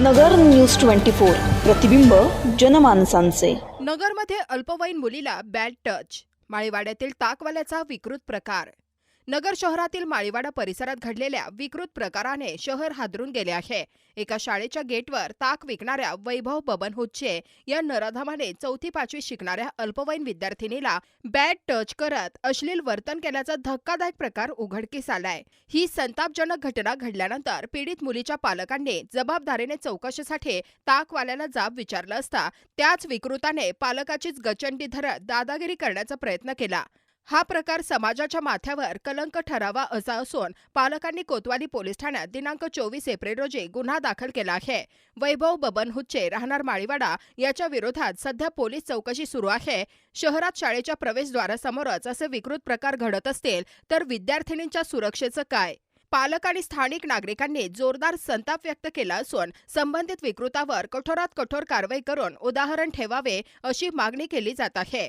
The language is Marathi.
नगर न्यूज ट्वेंटी फोर प्रतिबिंब जनमानसांचे. नगरमध्ये अल्पवयीन मुलीला बॅड टच माळीवाड्यातील ताकवाल्याचा विकृत प्रकार. नगर शहरातील माळीवाडा परिसरात घडलेल्या विकृत प्रकाराने शहर हादरून गेले आहे. एका शाळेच्या गेटवर ताक विकणाऱ्या वैभव बबन हुच्चे या नराधमाने चौथी पाचवी शिकणाऱ्या अल्पवयीन विद्यार्थिनीला बॅड टच करत अश्लील वर्तन केल्याचा धक्कादायक प्रकार उघडकीस आलाय. ही संतापजनक घटना घडल्यानंतर पीडित मुलीच्या पालकांनी जबाबदारीने चौकशीसाठी ताकवाल्याला जाब विचारला असता त्याच विकृताने पालकाचीच गचंडी धरत दादागिरी करण्याचा प्रयत्न केला. हा प्रकार समाजाच्या माथ्यावर कलंक ठरावा असा असून पालकांनी कोतवाली पोलीस ठाण्यात दिनांक चोवीस एप्रिल रोजी गुन्हा दाखल केला आहे. वैभव बबन हुच्चे राहणार माळीवाडा याच्या विरोधात सध्या पोलीस चौकशी सुरू आहे. शहरात शाळेच्या प्रवेशद्वारासमोरच असे विकृत प्रकार घडत असतील तर विद्यार्थिनींच्या सुरक्षेचं काय? पालक आणि स्थानिक नागरिकांनी जोरदार संताप व्यक्त केला असून संबंधित विकृतावर कठोरात कठोर कारवाई करून उदाहरण ठेवावे अशी मागणी केली जात आहे.